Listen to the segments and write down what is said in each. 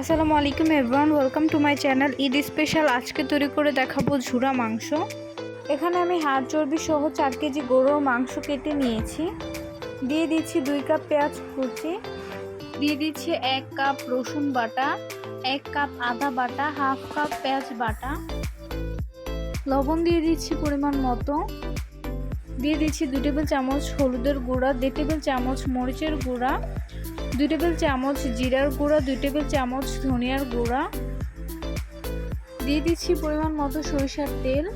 আসসালামু আলাইকুম everyone welcome to my channel Eid special আজকে তৈরি করে দেখাবো ঝুরা মাংস। এখানে আমি হাড় চর্বি সহ চার কেজি গরুর মাংস কেটে নিয়েছি। দিয়ে দিচ্ছি দুই কাপ পেঁয়াজ কুচি। দিয়ে দিচ্ছি এক কাপ রসুন বাটা, এক কাপ আদা বাটা, হাফ কাপ পেঁয়াজ বাটা। লবণ দিয়ে দিচ্ছি পরিমাণ মতো। দিয়ে দিচ্ছি দু টেবিল চামচ হলুদের গুঁড়া, দেড় টেবিল চামচ মরিচের গুঁড়া। দুই টেবিল চামচ জিরার গুঁড়া, দুই টেবিল চামচ ধনিয়ার গুঁড়া। দিয়ে দিচ্ছি পরিমাণ মতো সরিষার তেল।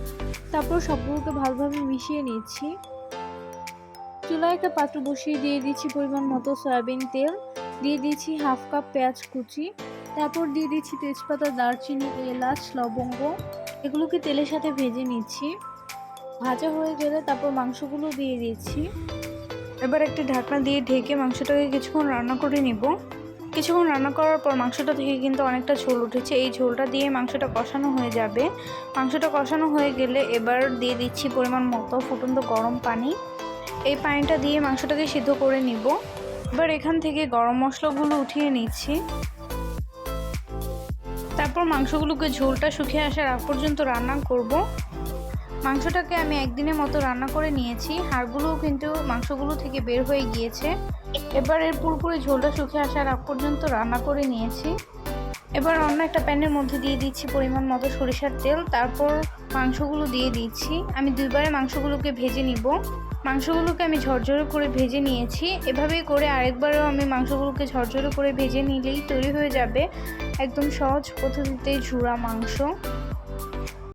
তারপর সবগুলোকে ভালোভাবে মিশিয়ে নিচ্ছি। চুলায় একটা পাত্র বসিয়ে দিয়ে দিচ্ছি পরিমাণ মতো সয়াবিন তেল। দিয়ে দিচ্ছি হাফ কাপ পেঁয়াজ কুচি। তারপর দিয়ে দিচ্ছি তেজপাতা, দারচিনি, এলাচ, লবঙ্গ। এগুলোকে তেলের সাথে ভেজে নিচ্ছি। ভাজা হয়ে গেলে তারপর মাংসগুলো দিয়ে দিচ্ছি। এবার একটি ঢাকনা দিয়ে ঢেকে মাংসটাকে কিছুক্ষণ রান্না করে নিব। কিছুক্ষণ রান্না করার পর মাংসটা থেকে কিন্তু অনেকটা ঝোল উঠেছে। এই ঝোলটা দিয়ে মাংসটা কষানো হয়ে যাবে। মাংসটা কষানো হয়ে গেলে এবার দিয়ে দিচ্ছি পরিমাণ মতো ফুটন্ত গরম পানি। এই পানিটা দিয়ে মাংসটাকে সিদ্ধ করে নিব। এবার এখান থেকে গরম মশলাগুলো উঠিয়ে নিচ্ছি। তারপর মাংসগুলোকে ঝোলটা শুকিয়ে আসার আগ পর্যন্ত রান্না করব। মাংসটাকে আমি একদিনের মতো রান্না করে নিয়েছি। হাড়গুলোও কিন্তু মাংসগুলো থেকে বের হয়ে গিয়েছে। এবার এর পুরোপুরি ঝোলটা শুকিয়ে আসার আগ পর্যন্ত রান্না করে নিয়েছি। এবার অন্য একটা প্যানের মধ্যে দিয়ে দিচ্ছি পরিমাণ মতো সরিষার তেল। তারপর মাংসগুলো দিয়ে দিচ্ছি। আমি দুইবারে মাংসগুলোকে ভেজে নিব। মাংসগুলোকে আমি ঝরঝরে করে ভেজে নিয়েছি। এভাবেই করে আরেকবারও আমি মাংসগুলোকে ঝরঝরে করে ভেজে নিলেই তৈরি হয়ে যাবে একদম সহজ পদ্ধতিতে ঝুরা মাংস।